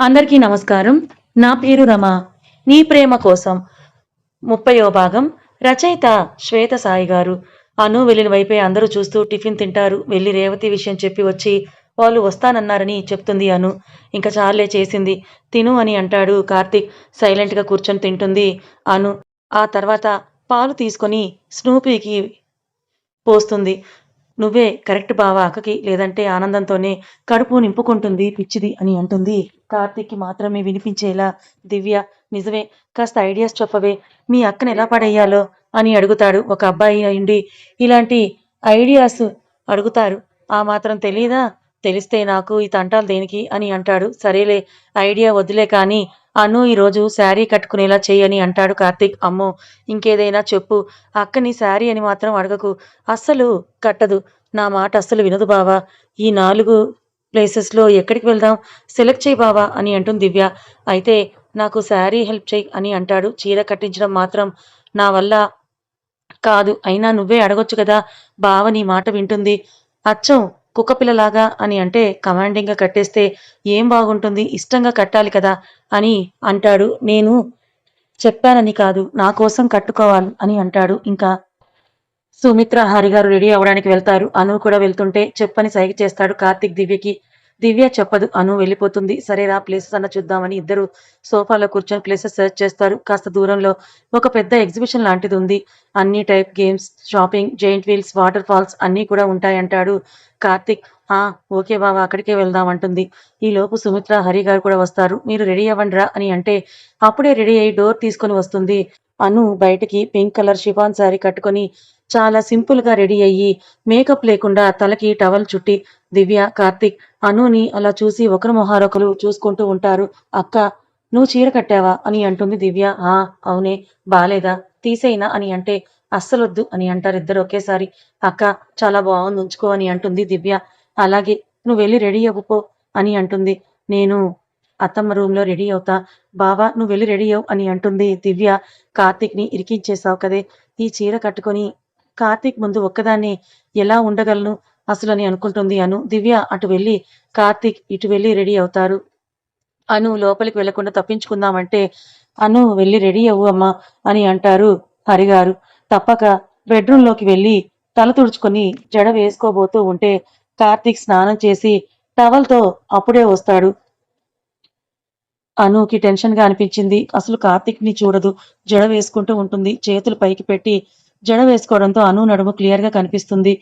అందరికీ నమస్కారం. నా పేరు రమ. నీ ప్రేమ కోసం ముప్పయో భాగం రచయిత శ్వేత సాయి గారు. అను వెళ్ళిన వైపే అందరూ చూస్తూ టిఫిన్ తింటారు. వెళ్ళి రేవతి విషయం చెప్పి వచ్చి వాళ్ళు వస్తానన్నారని చెప్తుంది అను. ఇంకా చాలే చేసింది. తిను అని అంటాడు కార్తీక్. సైలెంట్గా కూర్చొని తింటుంది అను. ఆ తర్వాత పాలు తీసుకొని స్నూపీకి పోస్తుంది. నువ్వే కరెక్ట్ బావా అక్కకి లేదంటే ఆనందంతోనే కడుపు నింపుకుంటుంది పిచ్చిది అని అంటుంది. కార్తీక్కి మాత్రమే వినిపించేలా దివ్య నిజమే కాస్త ఐడియాస్ చెప్పవే మీ అక్కని ఎలా పడేయాలో అని అడుగుతాడు. ఒక అబ్బాయి అయిండి ఇలాంటి ఐడియాస్ అడుగుతారు. ఆ మాత్రం తెలియదా తెలిస్తే నాకు ఈ తంటాలు దేనికి అని అంటాడు. సరేలే ఐడియా వదిలే కానీ అను ఈరోజు శారీ కట్టుకునేలా చేయని అంటాడు కార్తీక్. అమ్మో ఇంకేదైనా చెప్పు. అక్కని శారీ అని మాత్రం అడగకు. అస్సలు కట్టదు. నా మాట అస్సలు వినదు బావా. ఈ నాలుగు ప్లేసెస్లో ఎక్కడికి వెళ్దాం? సెలెక్ట్ చేయి బావా అని అంటుంది దివ్య. అయితే నాకు శారీ హెల్ప్ చేయి అని అంటాడు. చీర కట్టించడం మాత్రం నా వల్ల కాదు. అయినా నువ్వే అడగొచ్చు కదా. బావ నీ మాట వింటుంది. అచ్చం కుక్కపిల్లలాగా అని అంటే కమాండింగ్గా కట్టేస్తే ఏం బాగుంటుంది? ఇష్టంగా కట్టాలి కదా అని అంటాడు. నేను చెప్పానని కాదు నా కోసం కట్టుకోవాలి అని అంటాడు. ఇంకా సుమిత్ర హరి గారు రెడీ అవడానికి వెళ్తారు. అను కూడా వెళ్తుంటే చెప్పని సైగ చేస్తాడు కార్తిక్ దివ్యకి. దివ్య చెప్పదు అను వెళ్ళిపోతుంది. సరేరా ప్లేసెస్ అన్న చూద్దామని ఇద్దరు సోఫాలో కూర్చొని ప్లేసెస్ సెర్చ్ చేస్తారు. కాస్త దూరంలో ఒక పెద్ద ఎగ్జిబిషన్ లాంటిది ఉంది. అన్ని type games shopping giant wheels waterfalls అన్నీ కూడా ఉంటాయంటాడు. కార్తిక్ ఆ ఓకే బావా అక్కడికే వెళ్దాం అంటుంది. ఈ లోపు సుమిత్ర హరి గారు కూడా వస్తారు. మీరు రెడీ అవ్వండిరా అని అంటే అప్పుడే రెడీ అయ్యి డోర్ తీసుకొని వస్తుంది. అను బయటికి పింక్ కలర్ షిఫాన్ శారీ కట్టుకొని చాలా సింపుల్గా రెడీ అయ్యి మేకప్ లేకుండా తలకి టవల్ చుట్టి దివ్య కార్తిక్ అనుని అలా చూసి ఒకరు మొహారొకరు చూసుకుంటూ ఉంటారు. అక్క నువ్వు చీర కట్టావా? అని అంటుంది దివ్య. ఆ అవునే బాలేదా? తీసేయినా అని అంటే అస్సలొద్దు అని అంటారు ఇద్దరు ఒకేసారి. అక్క చాలా బాగుంది ఉంచుకో అని అంటుంది దివ్య. అలాగే నువ్వు వెళ్ళి రెడీ అవ్వుకో అని అంటుంది. నేను అత్తమ్మ రూమ్లో రెడీ అవుతా. బావా నువ్వు వెళ్ళి రెడీ అవు అని అంటుంది దివ్య. కార్తీక్ని ఇరికించేశావు ఇరికించేసావు కదే. ఈ చీర కట్టుకొని కార్తీక్ ముందు ఒక్కదాన్ని ఎలా ఉండగలను అసలు అని అనుకుంటుంది అను. దివ్య అటు వెళ్ళి కార్తీక్ ఇటు వెళ్ళి రెడీ అవుతారు. అను లోపలికి వెళ్ళకుండా తప్పించుకుందామంటే అను వెళ్ళి రెడీ అవ్వు అమ్మా అని అంటారు హరిగారు. తప్పక బెడ్రూమ్లోకి వెళ్ళి తల తుడుచుకొని జడ వేసుకోబోతూ ఉంటే కార్తీక్ స్నానం చేసి టవల్తో అప్పుడే వస్తాడు. అనుకి టెన్షన్గా అనిపించింది. అసలు కార్తీక్ని చూడదు. జడ వేసుకుంటూ ఉంటుంది. చేతులు పైకి పెట్టి జడ వేసుకోవడంతో అను నడుము క్లియర్గా కనిపిస్తుంది.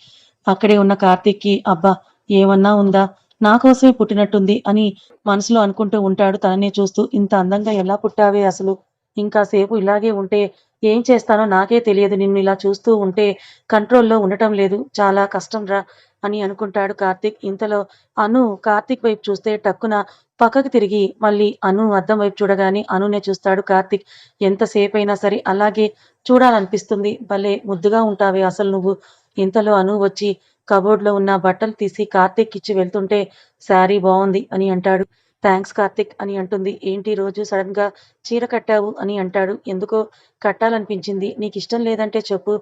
అక్కడే ఉన్న కార్తీక్కి అబ్బా ఏమన్నా ఉందా? నా కోసమే పుట్టినట్టుంది అని మనసులో అనుకుంటూ ఉంటాడు తననే చూస్తూ. ఇంత అందంగా ఎలా పుట్టావే అసలు? ఇంకా సేపు ఇలాగే ఉంటే ఏం చేస్తానో నాకే తెలియదు. నిన్ను ఇలా చూస్తూ ఉంటే కంట్రోల్లో ఉండటం లేదు. చాలా కష్టం రా అని అనుకుంటాడు కార్తీక్. ఇంతలో అను కార్తీక్ వైపు చూస్తే టక్కున పక్కకు తిరిగి మళ్ళీ అను అద్దం వైపు చూడగానే అనునే చూస్తాడు కార్తీక్. ఎంతసేపు అయినా సరే అలాగే చూడాలనిపిస్తుంది. భలే ముద్దుగా ఉంటావే అసలు నువ్వు. ఇంతలో అను వచ్చి కబోర్డ్లో ఉన్న బట్టలు తీసి కార్తీక్ ఇచ్చి వెళ్తుంటే శారీ బాగుంది అని అంటాడు. థ్యాంక్స్ కార్తిక్ అని అంటుంది. ఏంటి రోజు సడన్గా చీర కట్టావు అని అంటాడు. ఎందుకో కట్టాలనిపించింది. నీకు ఇష్టం లేదంటే చెప్పు.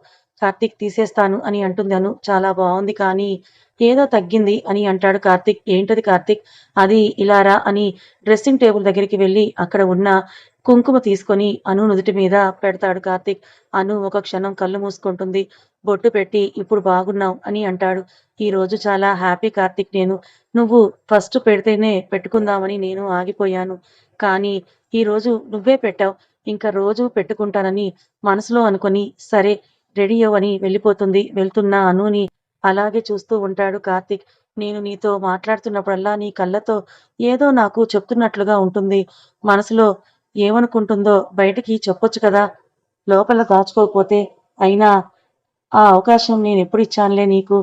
కార్తిక్ తీసేస్తాను అని అంటుంది అను. చాలా బాగుంది కానీ ఏదో తగ్గింది అని అంటాడు కార్తిక్. ఏంటది కార్తిక్? అది ఇలారా అని డ్రెస్సింగ్ టేబుల్ దగ్గరికి వెళ్ళి అక్కడ ఉన్న కుంకుమ తీసుకొని అను నుదుటి మీద పెడతాడు కార్తిక్. అను ఒక క్షణం కళ్ళు మూసుకుంటుంది. బొట్టు పెట్టి ఇప్పుడు బాగున్నావు అని అంటాడు. ఈ రోజు చాలా హ్యాపీ కార్తిక్ నేను. నువ్వు ఫస్ట్ పెడితేనే పెట్టుకుందామని నేను ఆగిపోయాను. కానీ ఈరోజు నువ్వే పెట్టావు. ఇంకా రోజు పెట్టుకుంటానని మనసులో అనుకొని సరే రెడీ అవ్వని వెళ్ళిపోతుంది వెళ్తున్నా అనుని అలాగే చూస్తూ ఉంటాడు కార్తిక్. నేను నీతో మాట్లాడుతున్నప్పుడల్లా నీ కళ్ళతో ఏదో నాకు చెప్తున్నట్లుగా ఉంటుంది. మనసులో ఏమనుకుంటుందో బయటికి చెప్పొచ్చు కదా. లోపల దాచుకోకపోతే అయినా ఆ అవకాశం నేను ఎప్పుడు ఇచ్చానులే నీకు?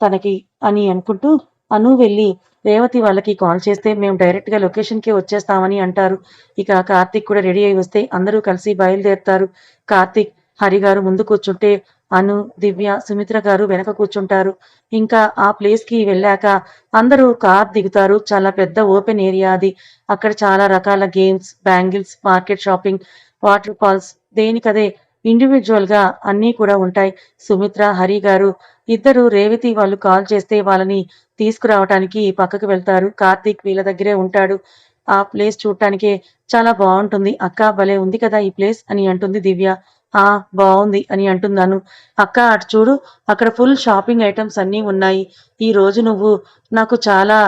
తనకి అని అనుకుంటూ అను వెళ్ళి రేవతి వాళ్ళకి కాల్ చేస్తే మేము డైరెక్ట్గా లొకేషన్కి వచ్చేస్తామని అంటారు. ఇక కార్తిక్ కూడా రెడీ అయి వస్తే అందరూ కలిసి బయలుదేరుతారు. కార్తిక్ హరి గారు ముందు కూర్చుంటే అను దివ్య సుమిత్ర గారు వెనక కూర్చుంటారు. ఇంకా ఆ ప్లేస్కి వెళ్ళాక అందరూ కార్ దిగుతారు. చాలా పెద్ద ఓపెన్ ఏరియా అది. అక్కడ చాలా రకాల games bangles market shopping waterfalls దేనికదే ఇండివిజువల్గా అన్నీ కూడా ఉంటాయి. సుమిత్ర హరి గారు ఇద్దరు రేవతి వాళ్ళు కాల్ చేస్తే వాళ్ళని తీసుకురావటానికి పక్కకు వెళ్తారు. కార్తీక్ వీళ్ళ దగ్గరే ఉంటాడు. ఆ ప్లేస్ చూడటానికే చాలా బాగుంటుంది. అక్క భలే ఉంది కదా ఈ ప్లేస్ అని అంటుంది దివ్య. ఆ బాగుంది అని అంటున్నాను. అక్క అటు చూడు అక్కడ ఫుల్ షాపింగ్ ఐటమ్స్ అన్నీ ఉన్నాయి. ఈ రోజు నువ్వు నాకు చాలా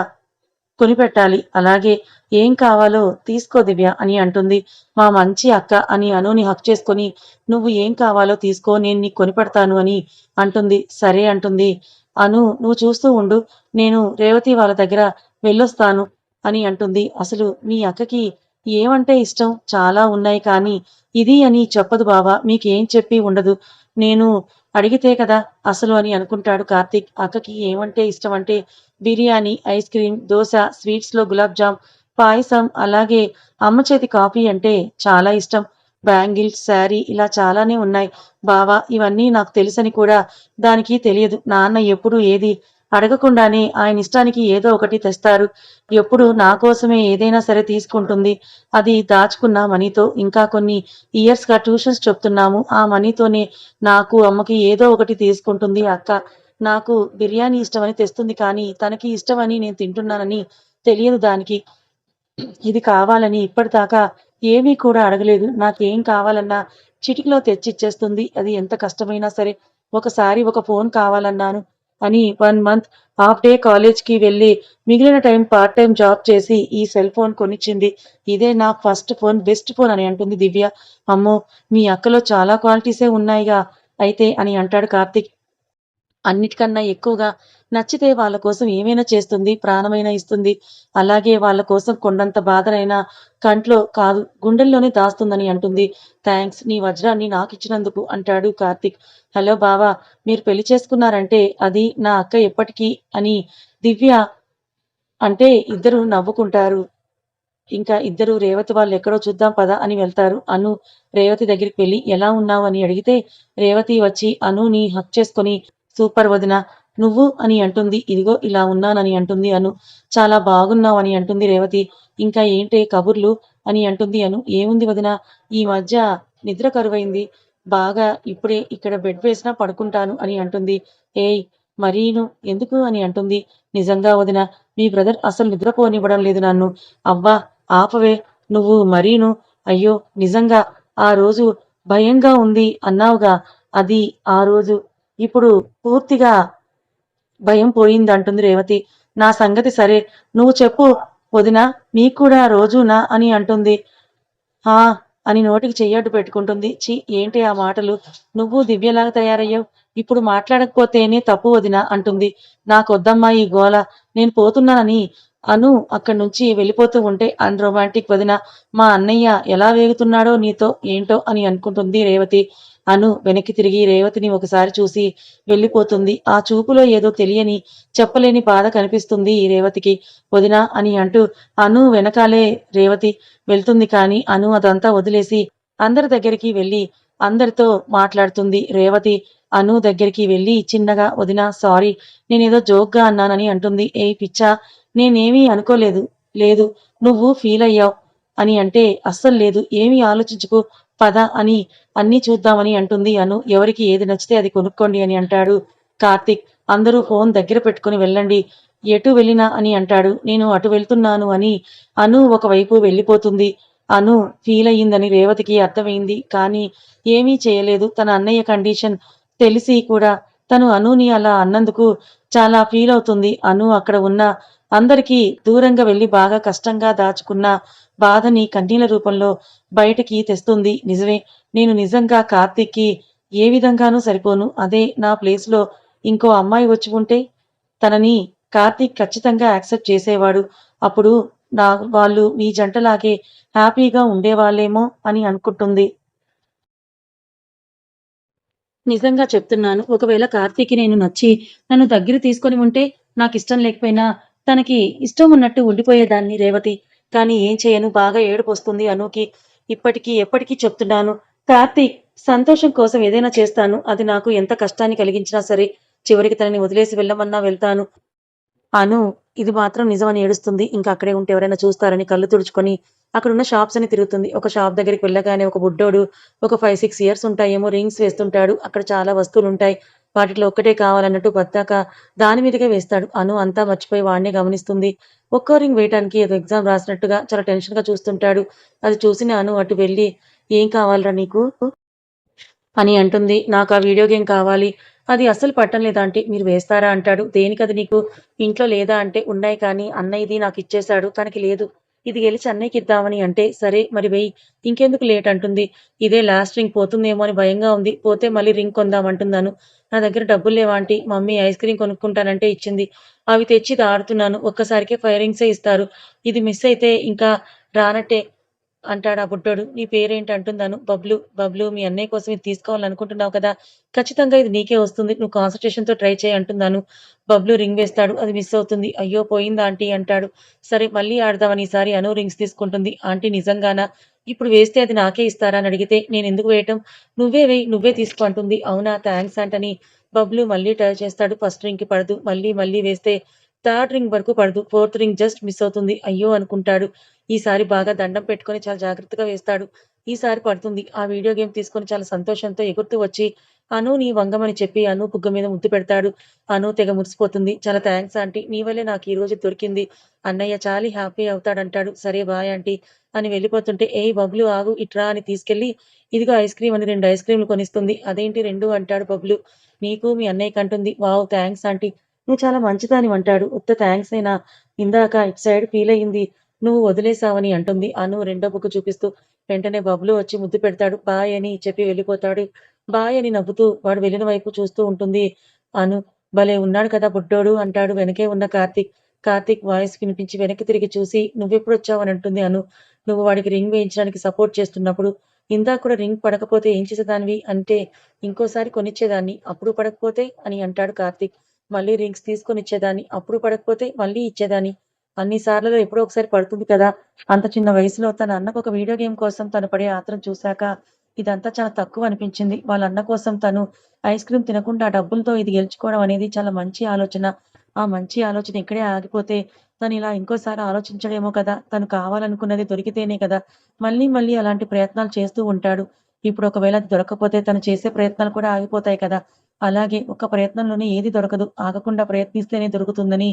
కొనిపెట్టాలి. అలాగే ఏం కావాలో తీసుకో దివ్య అని అంటుంది. మా మంచి అక్క అని అనుని హక్ చేసుకొని నువ్వు ఏం కావాలో తీసుకో నేను నీకు కొనిపెడతాను అని అంటుంది. సరే అంటుంది. అను నువ్వు చూస్తూ ఉండు. నేను రేవతి వాళ్ళ దగ్గర వెళ్ళొస్తాను అని అంటుంది. అసలు మీ అక్కకి ఏమంటే ఇష్టం? చాలా ఉన్నాయి కానీ ఇది అని చెప్పదు బావా. మీకేం చెప్పి ఉండదు. నేను అడిగితే కదా అసలు అని అనుకుంటాడు కార్తీక్. అక్కకి ఏమంటే ఇష్టం అంటే బిర్యానీ ఐస్ క్రీమ్ దోశ స్వీట్స్లో గులాబ్ జామ్ పాయసం అలాగే అమ్మ చేతి కాఫీ అంటే చాలా ఇష్టం. బ్యాంగిల్స్ శారీ ఇలా చాలానే ఉన్నాయి. బావా ఇవన్నీ నాకు తెలుసని కూడా దానికి తెలియదు. నాన్న ఎప్పుడు ఏది అడగకుండానే ఆయన ఇష్టానికి ఏదో ఒకటి తెస్తారు. ఎప్పుడు నా కోసమే ఏదైనా సరే తీసుకుంటుంది. అది దాచుకున్న మనీతో ఇంకా కొన్ని ఇయర్స్గా ట్యూషన్స్ చెప్తున్నాము. ఆ మనీతోనే నాకు అమ్మకి ఏదో ఒకటి తీసుకుంటుంది అక్క. నాకు బిర్యానీ ఇష్టమని తెస్తుంది కానీ తనకి ఇష్టమని నేను తింటున్నానని తెలియదు దానికి. ఇది కావాలని ఇప్పటిదాకా ఏమీ కూడా అడగలేదు. నాకేం కావాలన్నా చిటికలో తెచ్చిచ్చేస్తుంది. అది ఎంత కష్టమైనా సరే. ఒకసారి ఒక ఫోన్ కావాలన్నాను. అని వన్ మంత్ హాఫ్ డే కాలేజ్కి వెళ్ళి మిగిలిన టైం పార్ట్ టైం జాబ్ చేసి ఈ సెల్ ఫోన్ కొనిచ్చింది. ఇదే నా ఫస్ట్ ఫోన్ బెస్ట్ ఫోన్ అని అంటుంది దివ్య. అమ్మో మీ అక్కలో చాలా క్వాలిటీసే ఉన్నాయిగా అయితే అని అంటాడు కార్తిక్. అన్నిటికన్నా ఎక్కువగా నచ్చితే వాళ్ళ కోసం ఏమైనా చేస్తుంది ప్రాణమైనా ఇస్తుంది. అలాగే వాళ్ళ కోసం కొండంత బాధనైనా కంట్లో కాదు గుండెల్లోనే దాస్తుందని అంటుంది. థ్యాంక్స్ నీ వజ్రాన్ని నాకు ఇచ్చినందుకు అంటాడు కార్తిక్. హలో బావా మీరు పెళ్ళి చేసుకున్నారంటే అది నా అక్క ఎప్పటికీ అని దివ్య అంటే ఇద్దరు నవ్వుకుంటారు. ఇంకా ఇద్దరు రేవతి వాళ్ళు ఎక్కడో చూద్దాం పదా అని వెళ్తారు. అను రేవతి దగ్గరికి వెళ్ళి ఎలా ఉన్నావు అని అడిగితే రేవతి వచ్చి అనుని హక్ చేసుకొని సూపర్ వదిన నువ్వు అని అంటుంది. ఇదిగో ఇలా ఉన్నానని అంటుంది అను. చాలా బాగున్నావు అని అంటుంది రేవతి. ఇంకా ఏంటే కబుర్లు అని అంటుంది అను. ఏముంది వదిన? ఈ మధ్య నిద్ర కరువైంది. బాగా ఇప్పుడే ఇక్కడ బెడ్ వేసినా పడుకుంటాను అని అంటుంది. ఏయ్ మరీను ఎందుకు అని అంటుంది. నిజంగా వదిన మీ బ్రదర్ అసలు నిద్రపోనివ్వడం లేదు నన్ను. అవ్వా ఆపవే. నువ్వు మరీను? అయ్యో నిజంగా ఆ రోజు భయంగా ఉంది అన్నావుగా. అది ఆ రోజు. ఇప్పుడు పూర్తిగా భయం పోయింది అంటుంది రేవతి. నా సంగతి సరే నువ్వు చెప్పు వదిన మీకు కూడా రోజునా అని అంటుంది. ఆ అని నోటికి చెయ్యడ్డు పెట్టుకుంటుంది. చి ఏంటి ఆ మాటలు? నువ్వు దివ్యలాగా తయారయ్యావు. ఇప్పుడు మాట్లాడకపోతేనే తప్పు వదిన అంటుంది. నాకొద్దమ్మా ఈ గోల. నేను పోతున్నానని అను అక్కడి నుంచి వెళ్ళిపోతూ ఉంటే అన్ రొమాంటిక్ వదిన మా అన్నయ్య ఎలా వేగుతున్నాడో నీతో ఏంటో అని అనుకుంటుంది రేవతి. అను వెనక్కి తిరిగి రేవతిని ఒకసారి చూసి వెళ్ళిపోతుంది. ఆ చూపులో ఏదో తెలియని చెప్పలేని బాధ కనిపిస్తుంది ఈ రేవతికి. వదినా అని అంటూ అను వెనకాలే రేవతి వెళ్తుంది కానీ అను అదంతా వదిలేసి అందరి దగ్గరికి వెళ్ళి అందరితో మాట్లాడుతుంది రేవతి. అను దగ్గరికి వెళ్ళి చిన్నగా వదిన సారీ నేనేదో జోక్గా అన్నానని అంటుంది. ఏ పిచ్చా నేనేమీ అనుకోలేదు. లేదు నువ్వు ఫీల్ అయ్యావు. అని అంటే అస్సలు లేదు ఏమీ ఆలోచించుకో పద అని అన్నీ చూద్దామని అంటుంది అను. ఎవరికి ఏది నచ్చితే అది కొనుక్కోండి అని అంటాడు కార్తిక్. అందరూ ఫోన్ దగ్గర పెట్టుకుని వెళ్ళండి. ఎటు వెళ్ళినా అని అంటాడు. నేను అటు వెళ్తున్నాను అని అను ఒకవైపు వెళ్ళిపోతుంది. అను ఫీల్ అయ్యిందని రేవతికి అర్థమైంది. కానీ ఏమీ చేయలేదు. తన అన్నయ్య కండిషన్ తెలిసి కూడా తను అనుని అలా అన్నందుకు చాలా ఫీల్ అవుతుంది. అను అక్కడ ఉన్న అందరికీ దూరంగా వెళ్ళి బాగా కష్టంగా దాచుకున్న బాధని కన్నీల రూపంలో బయటికి తెస్తుంది. నిజమే నేను నిజంగా కార్తీక్కి ఏ విధంగానూ సరిపోను. అదే నా ప్లేస్లో ఇంకో అమ్మాయి వచ్చి ఉంటే తనని కార్తీక్ ఖచ్చితంగా యాక్సెప్ట్ చేసేవాడు. అప్పుడు నా వాళ్ళు మీ జంటలాగే హ్యాపీగా ఉండేవాళ్ళేమో అని అనుకుంటుంది. నిజంగా చెప్తున్నాను ఒకవేళ కార్తీక్కి నేను నచ్చి నన్ను దగ్గర తీసుకొని ఉంటే నాకు ఇష్టం లేకపోయినా తనకి ఇష్టం ఉన్నట్టు ఉండిపోయేదాన్ని రేవతి. కానీ ఏం చేయను బాగా ఏడుపు వస్తుంది అనుకి ఇప్పటికీ ఎప్పటికీ చెప్తున్నాను. కార్తీక్ సంతోషం కోసం ఏదైనా చేస్తాను. అది నాకు ఎంత కష్టాన్ని కలిగించినా సరే చివరికి తనని వదిలేసి వెళ్ళమన్నా వెళ్తాను. అను ఇది మాత్రం నిజమని ఏడుస్తుంది. ఇంకా అక్కడే ఉంటే ఎవరైనా చూస్తారని కళ్ళు తుడుచుకొని అక్కడ ఉన్న షాప్స్ అని తిరుగుతుంది. ఒక షాప్ దగ్గరికి వెళ్ళగానే ఒక బుడ్డోడు ఒక ఫైవ్ సిక్స్ ఇయర్స్ ఉంటాయేమో రింగ్స్ వేస్తుంటాడు. అక్కడ చాలా వస్తువులు ఉంటాయి వాటిలో ఒక్కటే కావాలన్నట్టు పద్దాక దాని మీదకే వేస్తాడు అను అంతా మర్చిపోయి వాడినే గమనిస్తుంది ఒక్కో రింగ్ వేయటానికి ఏదో ఎగ్జామ్ రాసినట్టుగా చాలా టెన్షన్‌గా చూస్తుంటాడు. అది చూసిన అను అటు వెళ్ళి "ఏం కావాలిరా నీకు?" అని అంటుంది. నాకు ఆ వీడియో గేమ్ కావాలి. అది అస్సలు పట్టం లేదా అంటే మీరు వేస్తారా?" అంటాడు. "దేనికది నీకు? ఇంట్లో లేదా?" అంటే "ఉన్నాయి కానీ అన్నయ్యది నాకిచ్చేశాడు. తనకి లేదు. ఇది గెలిచి అన్నయ్యకిద్దామని" అంటే "సరే మరి వెయ్యి. ఇంకెందుకు లేట్" అంటుంది. "ఇదే లాస్ట్ రింగ్ పోతుందేమో అని భయంగా ఉంది. పోతే మళ్ళీ రింగ్ కొందాం" అంటున్నాను. "నా దగ్గర డబ్బులు లేవు మమ్మీ ఐస్ క్రీమ్ కొనుక్కుంటానంటే ఇచ్చింది. అవి తెచ్చి ఇది ఆడుతున్నాను. ఒక్కసారికే ఫైరింగ్సే ఇస్తారు. ఇది మిస్ అయితే ఇంకా రానట్టే" అంటాడు ఆ బుడ్డోడు. "నీ పేరేంటి?" అంటున్నాను "బబ్లు. బబ్లు మీ అన్నయ్య కోసం ఇది తీసుకోవాలనుకుంటున్నావు కదా! ఖచ్చితంగా ఇది నీకే వస్తుంది. నువ్వు కాన్సన్ట్రేషన్తో ట్రై చేయి అంటున్నాను బబ్లు రింగ్ వేస్తాడు. అది మిస్ అవుతుంది. "అయ్యో! పోయిందా ఆంటీ" అంటాడు. "సరే మళ్ళీ ఆడదామని ఈసారి అను రింగ్స్ తీసుకుంటుంది." "ఆంటీ నిజంగానా? ఇప్పుడు వేస్తే అది నాకే ఇస్తారా?" అని అడిగితే నేను ఎందుకు వేయటం? నువ్వే వేయి నువ్వే తీసుకో" అంటుంది. "అవునా! థ్యాంక్స్ అంటని అని బబ్లు మళ్ళీ ట్రై చేస్తాడు. ఫస్ట్ రింగ్‌కి పడదు. మళ్ళీ మళ్ళీ వేస్తే థర్డ్ రింగ్ వరకు పడదు. ఫోర్త్ రింగ్ జస్ట్ మిస్ అవుతుంది. అయ్యో! అనుకుంటాడు. ఈసారి బాగా దండం పెట్టుకొని చాలా జాగ్రత్తగా వేస్తాడు. ఈసారి పడుతుంది. ఆ వీడియో గేమ్ తీసుకొని చాలా సంతోషంతో ఎగురుతూ వచ్చి అను నీ వంగమని చెప్పి అను బుగ్గ మీద ముద్దు పెడతాడు. అను తెగ మురిసిపోతుంది. "చాలా థాంక్స్ ఆంటీ. నీ వల్లే నాకు ఈ రోజు దొరికింది. అన్నయ్య చాలి హ్యాపీ అవుతాడంటాడు." "సరే బాయ్ ఆంటీ" అని వెళ్ళిపోతుంటే ఏ బబ్లు ఆగు. ఇట్రా" అని తీసుకెళ్ళి "ఇదిగో ఐస్ క్రీమ్" అని రెండు ఐస్ క్రీమ్‌లు కొనిస్తుంది. "అదేంటి రెండు అంటాడు బబ్లు. "నీకు మీ అన్నయ్యకి" అంటుంది. "వావ్! Thanks aunty. నువ్వు చాలా మంచిదానివి" అంటాడు. "ఉత్త థాంక్సేనా? ఇందాక ఇటు సైడ్ ఫీల్ అయ్యింది నువ్వు వదిలేసావని" అంటుంది అను రెండో బుక్ చూపిస్తూ. వెంటనే బబ్లు వచ్చి ముద్దు పెడతాడు. బాయ్ అని చెప్పి వెళ్ళిపోతాడు. బాయ్ అని నవ్వుతూ వాడు వెళ్ళిన వైపు చూస్తూ ఉంటుంది అను. "భలే ఉన్నాడు కదా బుడ్డోడు" అంటాడు వెనకే ఉన్న కార్తీక్. కార్తీక్ వాయిస్ వినిపించి వెనక్కి తిరిగి చూసి "నువ్వెప్పుడొచ్చావు" అని అంటుంది అను. "నువ్వు వాడికి రింగ్ వేయించడానికి సపోర్ట్ చేస్తున్నప్పుడు. ఇందాక కూడా రింగ్ పడకపోతే ఏం చేసేదానివి?" అంటే "ఇంకోసారి కొనిచ్చేదాన్ని. అప్పుడు పడకపోతే" అని అంటాడు కార్తీక్. "మళ్ళీ రింగ్స్ తీసుకొని ఇచ్చేదాన్ని అప్పుడు పడకపోతే మళ్ళీ ఇచ్చేదాన్ని. అన్ని సార్లలో ఎప్పుడో ఒకసారి పడుతుంది కదా! అంత చిన్న వయసులో తన అన్నకు ఒక వీడియో గేమ్ కోసం తను పడే ఆత్రం చూశాక ఇదంతా చాలా తక్కువ అనిపించింది. వాళ్ళ అన్న కోసం తను ఐస్ క్రీమ్ తినకుండా డబ్బులతో ఇది గెలుచుకోవడం అనేది చాలా మంచి ఆలోచన. ఆ మంచి ఆలోచన ఇక్కడే ఆగిపోతే తను ఇలా ఇంకోసారి ఆలోచించలేమో కదా! తను కావాలనుకున్నది దొరికితేనే కదా! మళ్ళీ మళ్ళీ అలాంటి ప్రయత్నాలు చేస్తూ ఉంటాడు. ఇప్పుడు ఒకవేళ అది దొరకకపోతే తను చేసే ప్రయత్నాలు కూడా ఆగిపోతాయి కదా! అలాగే ఒక ప్రయత్నంలోనే ఏది దొరకదు. ఆగకుండా ప్రయత్నిస్తేనే దొరుకుతుందని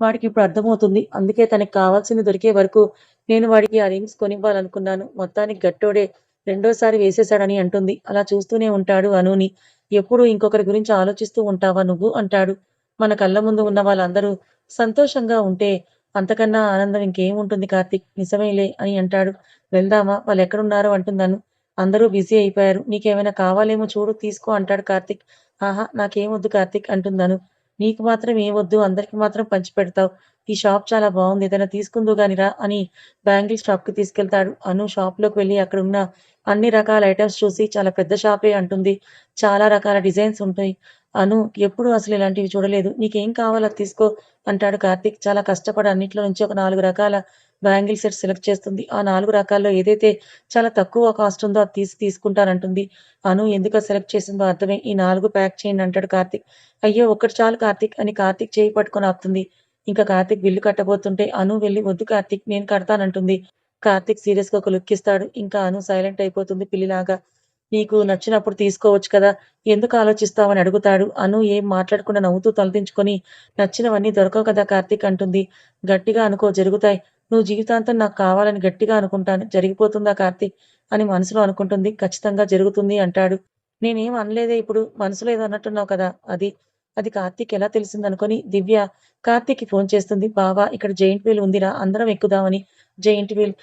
వాడికి ఇప్పుడు అర్థమవుతుంది. అందుకే తనకి కావాల్సింది దొరికే వరకు నేను వాడికి ఆ రింగ్స్ కొనివ్వాలనుకున్నాను. మొత్తానికి గట్టోడే రెండోసారి వేసేశాడని అంటుంది. అలా చూస్తూనే ఉంటాడు అనుని. "ఎప్పుడూ ఇంకొకరి గురించి ఆలోచిస్తూ ఉంటావా నువ్వు?" అంటాడు. "మన కళ్ళ ముందు ఉన్న వాళ్ళందరూ సంతోషంగా ఉంటే అంతకన్నా ఆనందం ఇంకేముంటుంది కార్తీక్." "నిజమేలే" అని అంటాడు. "వెళ్దామా? వాళ్ళు ఎక్కడున్నారో అంటుందను. "అందరూ బిజీ అయిపోయారు. నీకేమైనా కావాలేమో చూడు తీసుకో" అంటాడు కార్తీక్. "ఆహా! నాకేమొద్దు కార్తీక్" అంటుందను. "నీకు మాత్రం ఏమొద్దు అందరికి మాత్రం పంచిపెడతావు. ఈ షాప్ చాలా బాగుంది ఏదైనా తీసుకుందో గాని రా" అని బ్యాంగిల్ షాప్‌కి తీసుకెళ్తాడు. అను షాప్‌లోకి వెళ్ళి అక్కడున్న అన్ని రకాల ఐటమ్స్ చూసి చాలా పెద్ద షాపే అంటుంది. చాలా రకాల డిజైన్స్ ఉంటాయి. అను ఎప్పుడు అసలు ఇలాంటివి చూడలేదు. "నీకేం కావాలో అది తీసుకో" అంటాడు కార్తీక్. చాలా కష్టపడి అన్నింటిలో నుంచి ఒక నాలుగు రకాల బ్యాంగిల్ సెట్ సెలెక్ట్ చేస్తుంది. ఆ నాలుగు రకాల్లో ఏదైతే చాలా తక్కువ కాస్ట్ ఉందో అది తీసి తీసుకుంటానంటుంది. అను ఎందుకు సెలెక్ట్ చేసిందో అర్థమే "ఈ నాలుగు ప్యాక్ చేయండి" అంటాడు కార్తీక్. "అయ్యో! ఒక్కటి చాలు కార్తీక్" అని కార్తీక్ చేయి పట్టుకొని ఆపుతుంది. ఇంకా కార్తీక్ బిల్లు కట్టబోతుంటే అను వెళ్ళి "వద్దు కార్తీక్ నేను కడతానంటుంది." కార్తిక్ సీరియస్‌గా ఒక లుక్ ఇస్తాడు. ఇంకా అను సైలెంట్ అయిపోతుంది పిల్లిలాగా. "నీకు నచ్చినప్పుడు తీసుకోవచ్చు కదా! ఎందుకు ఆలోచిస్తావు?" అని అడుగుతాడు. అను ఏం మాట్లాడకుండా నవ్వుతూ తలదించుకొని "నచ్చినవన్నీ దొరకవు కదా కార్తీక్" అంటుంది. "గట్టిగా అనుకో జరుగుతాయి. నువ్వు జీవితాంతం నాకు కావాలని గట్టిగా అనుకుంటాను. జరిగిపోతుందా కార్తీక్" అని మనసులో అనుకుంటుంది. "ఖచ్చితంగా జరుగుతుంది" అంటాడు. "నేనేం అనలేదే ఇప్పుడు. మనసులో ఏదో అన్నట్టున్నావు కదా! అది." అది కార్తీక్ ఎలా తెలిసిందనుకొని దివ్య కార్తీక్‌కి ఫోన్ చేస్తుంది. బావా ఇక్కడ జెయింట్ వీల్ ఉందిరా అందరం ఎక్కుదామని." జెయింట్ వీల్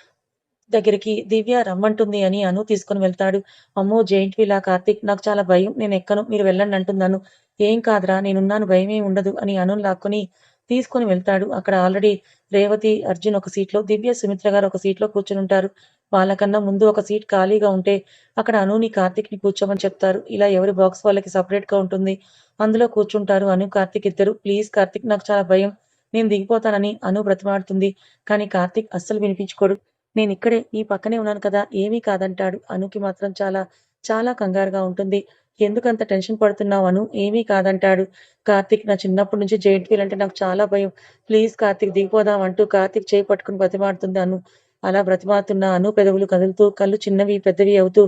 దగ్గరికి దివ్య రమ్మంటుంది అని అను తీసుకొని వెళ్తాడు. "అమ్మో! జైంట్ వీలా కార్తీక్ నాకు చాలా భయం. నేను ఎక్కను మీరు వెళ్ళండి" అంటున్నాను "ఏం కాదురా నేనున్నాను భయమే ఉండదు" అని అను లాక్కొని తీసుకొని వెళ్తాడు. అక్కడ ఆల్రెడీ రేవతి, అర్జున్ ఒక సీట్‌లో, దివ్య, సుమిత్ర గారు ఒక సీట్‌లో కూర్చునుంటారు. వాళ్ళకన్నా ముందు ఒక సీట్ ఖాళీగా ఉంటే అక్కడ అనుని, కార్తీక్‌ని కూర్చోమని చెప్తారు. ఇలా ఎవరి బాక్స్ వాళ్ళకి సెపరేట్‌గా ఉంటుంది. అందులో కూర్చుంటారు అను, కార్తిక్ ఇద్దరు. "ప్లీజ్ కార్తీక్ నాకు చాలా భయం. నేను దిగిపోతానని" అను బ్రతిమాడుతుంది కానీ కార్తీక్ అస్సలు వినిపించుకోడు. "నేనిక్కడే నీ పక్కనే ఉన్నాను కదా! ఏమీ కాదంటాడు." అనుకి మాత్రం చాలా, చాలా కంగారుగా ఉంటుంది. "ఎందుకంత టెన్షన్ పడుతున్నావు అను? ఏమీ కాదంటాడు." కార్తీక్ నా చిన్నప్పటి నుంచి జెయింట్ వీల్ అంటే నాకు చాలా భయం. ప్లీజ్ కార్తీక్ దిగిపోదాం అంటూ కార్తీక్ చేయి పట్టుకుని బ్రతిమాడుతుంది అను. అలా బ్రతిమాడుతున్న అను పెదవులు కదులుతూ కళ్ళు చిన్నవి, పెద్దవి అవుతూ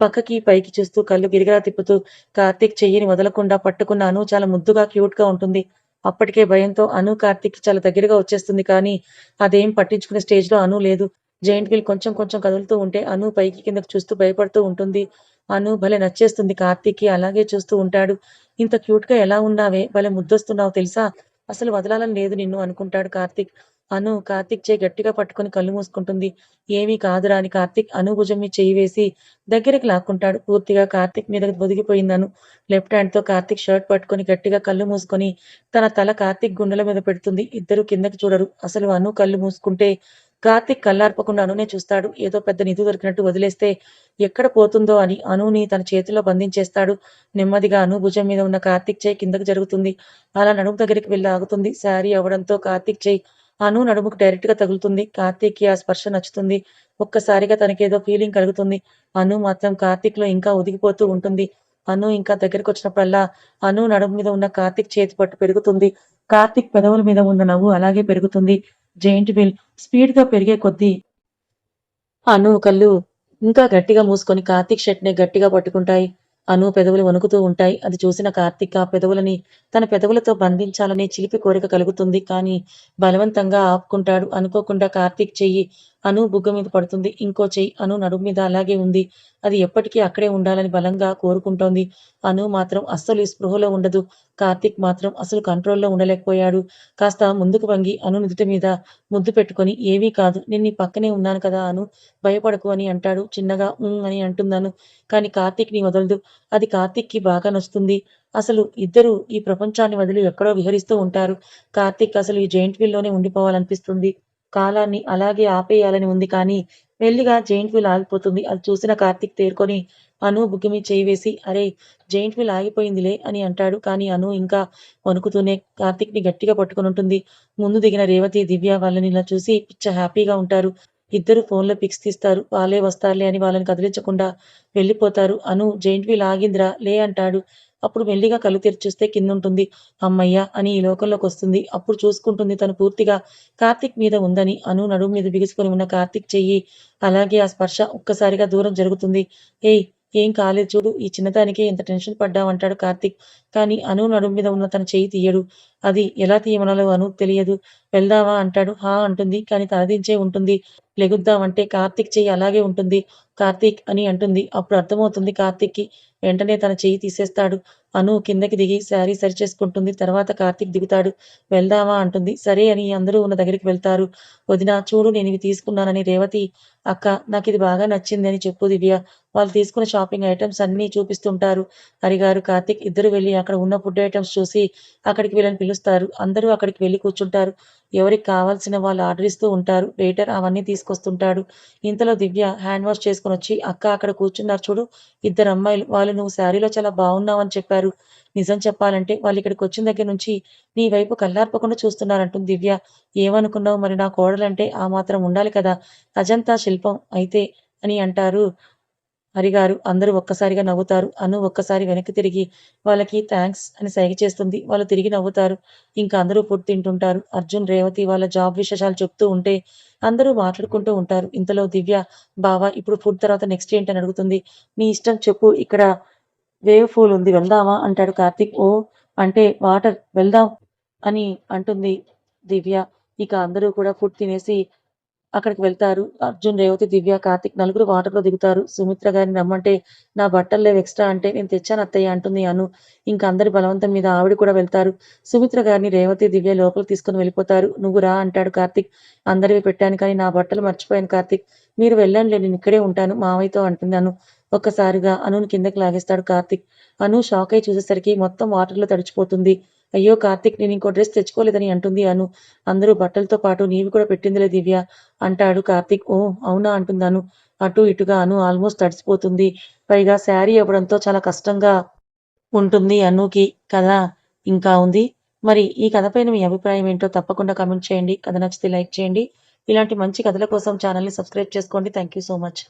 పక్కకి, పైకి చూస్తూ కళ్ళు గిరిగిరా తిప్పుతూ కార్తీక్ చెయ్యిని వదలకుండా పట్టుకున్న అను చాలా ముద్దుగా, క్యూట్గా ఉంటుంది. అప్పటికే భయంతో అను కార్తిక్ చాలా దగ్గరగా వచ్చేస్తుంది కానీ అదేం పట్టించుకునే స్టేజ్లో అను లేదు జైంట్ వీల్ కొంచెం కొంచెం కదులుతూ ఉంటే అను పైకి కిందకు చూస్తూ భయపడుతూ ఉంటుంది. అను భలే నచ్చేస్తుంది కార్తీక్కి అలాగే చూస్తూ ఉంటాడు. ఇంత క్యూట్గా ఎలా ఉన్నావే? భలే ముద్దొస్తున్నావు తెలుసా? అసలు వదలాలని లేదు నిన్ను అనుకుంటాడు కార్తీక్. అను కార్తీక్ చేయి గట్టిగా పట్టుకొని కళ్ళు మూసుకుంటుంది. ఏమీ కాదురా అని కార్తీక్ అను భుజం మీద చేయి వేసి దగ్గరికి లాక్కుంటాడు. పూర్తిగా కార్తీక్ మీద బొదిగిపోయిందను అను. లెఫ్ట్ హ్యాండ్తో కార్తీక్ షర్ట్ పట్టుకొని గట్టిగా కళ్ళు మూసుకొని తన తల కార్తీక్ గుండెల మీద పెడుతుంది. ఇద్దరు కిందకి చూడరు. అసలు అను కళ్ళు మూసుకుంటే కార్తీక్ కళ్ళార్పకుండా అనునే చూస్తాడు. ఏదో పెద్ద నిధి దొరికినట్టు వదిలేస్తే ఎక్కడ పోతుందో అని అనుని తన చేతిలో బంధించేస్తాడు. నెమ్మదిగా అను భుజం మీద ఉన్న కార్తీక్ చేయి కిందకు జరుగుతుంది. అలా నడుము దగ్గరికి వెళ్ళి ఆగుతుంది. శారీ అవడంతో కార్తీక్ చేయి అను నడుముకు డైరెక్ట్గా తగులుతుంది. కార్తిక్కి ఆ స్పర్శ నచ్చుతుంది. ఒక్కసారిగా తనకేదో ఫీలింగ్ కలుగుతుంది. అను మాత్రం కార్తీక్లో ఇంకా ఒదిగిపోతూ ఉంటుంది. అను ఇంకా దగ్గరికి వచ్చినప్పుడల్లా అను నడుము మీద ఉన్న కార్తీక్ చేతి పట్టు పెరుగుతుంది. కార్తీక్ పెదవుల మీద ఉన్న నవ్వు అలాగే పెరుగుతుంది. జైంట్ వీల్ స్పీడ్గా పెరిగే కొద్దీ అను కళ్ళు ఇంకా గట్టిగా మూసుకొని కార్తీక్ షర్ట్ని గట్టిగా పట్టుకుంటాయి. అను పెదవులు వణుకుతూ ఉంటాయి. అది చూసిన కార్తీక్ ఆ పెదవులని తన పెదవులతో బంధించాలనే చిలిపి కోరిక కలుగుతుంది. కానీ బలవంతంగా ఆపుకుంటాడు. అనుకోకుండా కార్తీక్ చెయ్యి అను బుగ్గ మీద పడుతుంది. ఇంకో చెయ్యి అను నడుము మీద అలాగే ఉంది. అది ఎప్పటికీ అక్కడే ఉండాలని బలంగా కోరుకుంటోంది. అను మాత్రం అస్సలు ఈ స్పృహలో ఉండదు. కార్తీక్ మాత్రం అసలు కంట్రోల్లో ఉండలేకపోయాడు. కాస్త ముందుకు వంగి అను నుదుటి మీద ముద్దు పెట్టుకొని ఏమీ కాదు. నేను నీ పక్కనే ఉన్నాను కదా అను. భయపడకు అని అంటాడు. చిన్నగా "ఉమ్" అని అంటున్నాను కానీ కార్తీక్ని వదలదు. అది కార్తీక్కి బాగా నచ్చుతుంది. అసలు ఇద్దరు ఈ ప్రపంచాన్ని వదిలి ఎక్కడో విహరిస్తూ ఉంటారు. కార్తీక్ అసలు ఈ జైంట్ వీల్లోనే ఉండిపోవాలనిపిస్తుంది. కాలాన్ని అలాగే ఆపేయాలని ఉంది కానీ మెల్లిగా జైంట్ వీల్ ఆగిపోతుంది. అది చూసిన కార్తీక్ తేరుకొని అను బుగ్గి చేయివేసి చేయి వేసి అరే జైంట్ వీల్ ఆగిపోయిందిలే అని అంటాడు. కానీ అను ఇంకా వణుకుతూనే కార్తీక్ని గట్టిగా పట్టుకొని ఉంటుంది. ముందు దిగిన రేవతి దివ్య వాళ్ళని ఇలా చూసి పిచ్చ హ్యాపీగా ఉంటారు. ఇద్దరు ఫోన్లో పిక్స్ తీస్తారు. వాళ్ళే వస్తారులే అని వాళ్ళని కదిలించకుండా వెళ్ళిపోతారు. అను జైంట్ వీల్ ఆగిందిరా లే అంటాడు. అప్పుడు మెల్లిగా కళ్ళు తెరిచి చూస్తే కింద ఉంటుంది అమ్మయ్య! అని ఈ లోకంలోకి వస్తుంది అప్పుడు చూసుకుంటుంది తను పూర్తిగా. కార్తిక్ మీద ఉందని అను నడుము మీద బిగుసుకొని ఉన్న కార్తిక్ చెయ్యి. అలాగే ఆ స్పర్శ ఒక్కసారిగా దూరం జరుగుతుంది. ఏయ్! ఏం కాలేదు చూడు. ఈ చిన్నదానికే ఎంత టెన్షన్ పడ్డావంటాడు కార్తిక్. కానీ అను నడుము మీద ఉన్న తన చెయ్యి తీయడు. అది ఎలా తీయమనాలో అను తెలియదు. వెళ్దావా అంటాడు. హా అంటుంది. కానీ తలదించే ఉంటుంది. లెగుద్దామంటే కార్తిక్ చెయ్యి అలాగే ఉంటుంది. కార్తీక్ అని అంటుంది. అప్పుడు అర్థమవుతుంది కార్తీక్కి వెంటనే తన చెయ్యి తీసేస్తాడు. అను కిందకి దిగి శారీ సరిచేసుకుంటుంది. తర్వాత కార్తీక్ దిగుతాడు. వెళ్దామా అంటుంది. సరే అని అందరూ ఉన్న దగ్గరికి వెళ్తారు. వదిన చూడు నేను ఇవి తీసుకున్నానని రేవతి అక్క నాకు ఇది బాగా నచ్చింది అని చెప్పు దివ్య. వాళ్ళు తీసుకున్న షాపింగ్ ఐటమ్స్ అన్ని చూపిస్తుంటారు. హరిగారు కార్తీక్ ఇద్దరు వెళ్ళి అక్కడ ఉన్న ఫుడ్ ఐటమ్స్ చూసి అక్కడికి వీళ్ళని పిలుస్తారు. అందరూ అక్కడికి వెళ్ళి కూర్చుంటారు. ఎవరికి కావాల్సిన వాళ్ళు ఆర్డర్ ఇస్తూ ఉంటారు. వెయిటర్ అవన్నీ తీసుకొస్తుంటాడు. ఇంతలో దివ్య హ్యాండ్ వాష్ చేసుకుని వచ్చి అక్క అక్కడ కూర్చున్నారు చూడు. ఇద్దరు అమ్మాయిలు వాళ్ళు నువ్వు శారీలో చాలా బాగున్నావని చెప్పారు. నిజం చెప్పాలంటే వాళ్ళు ఇక్కడికి వచ్చిన దగ్గర నుంచి నీ వైపు కళ్ళార్పకుండా చూస్తున్నారంటుంది దివ్య. ఏమనుకున్నావు? మరి నా కోడలంటే ఆ మాత్రం ఉండాలి కదా. అజంతా శిల్పం అయితే అని అంటారు. హరిగారు అందరూ ఒక్కసారిగా నవ్వుతారు. అను ఒక్కసారి వెనక్కి తిరిగి వాళ్ళకి థ్యాంక్స్ అని సైగ చేస్తుంది. వాళ్ళు తిరిగి నవ్వుతారు. ఇంకా అందరూ ఫుడ్ తింటుంటారు. అర్జున్ రేవతి వాళ్ళ జాబ్ విశేషాలు చెప్తూ ఉంటే అందరూ మాట్లాడుకుంటూ ఉంటారు. ఇంతలో దివ్య బావా ఇప్పుడు ఫుడ్ తర్వాత నెక్స్ట్ ఏంటని అడుగుతుంది. నీ ఇష్టం చెప్పు. ఇక్కడ వేవ్ ఫూల్ ఉంది. వెళ్దామా? అంటాడు కార్తీక్. ఓ అంటే వాటర్ వెళ్దాం అని అంటుంది దివ్య. ఇక అందరూ కూడా ఫుడ్ తినేసి అక్కడికి వెళ్తారు. అర్జున్ రేవతి దివ్య కార్తిక్ నలుగురు వాటర్లో దిగుతారు. సుమిత్ర గారిని రమ్మంటే నా బట్టలు లేవు ఎక్స్ట్రా అంటే నేను తెచ్చాను అత్తయ్య అంటుంది అను. ఇంకా అందరి బలవంతం మీద ఆవిడ కూడా వెళ్తారు. సుమిత్ర గారిని రేవతి దివ్య లోపలికి తీసుకుని వెళ్ళిపోతారు. నువ్వు రా అంటాడు కార్తిక్. అందరివి పెట్టాను కానీ నా బట్టలు మర్చిపోయాను కార్తిక్. మీరు వెళ్ళండి నేను ఇక్కడే ఉంటాను మావయ్యతో అంటుంది అను. ఒక్కసారిగా అనుని కిందకి లాగేస్తాడు కార్తిక్. అను షాక్ అయి చూసేసరికి మొత్తం వాటర్లో తడిచిపోతుంది. అయ్యో కార్తిక్ నేను ఇంకో డ్రెస్ తెచ్చుకోలేదని అంటుంది అను. అందరూ బట్టలతో పాటు నీవి కూడా పెట్టిందిలే దివ్య అంటాడు కార్తిక్. ఓ అవునా అంటుందాను అటు ఇటుగా అను. ఆల్మోస్ట్ తడిసిపోతుంది. పైగా శారీ ఇవ్వడంతో చాలా కష్టంగా ఉంటుంది అనుకి కదా. ఇంకా ఉంది. మరి ఈ కథపైన మీ అభిప్రాయం ఏంటో తప్పకుండా కమెంట్ చేయండి. కథ నచ్చితే లైక్ చేయండి. ఇలాంటి మంచి కథల కోసం ఛానల్ని సబ్స్క్రైబ్ చేసుకోండి. Thank you so much.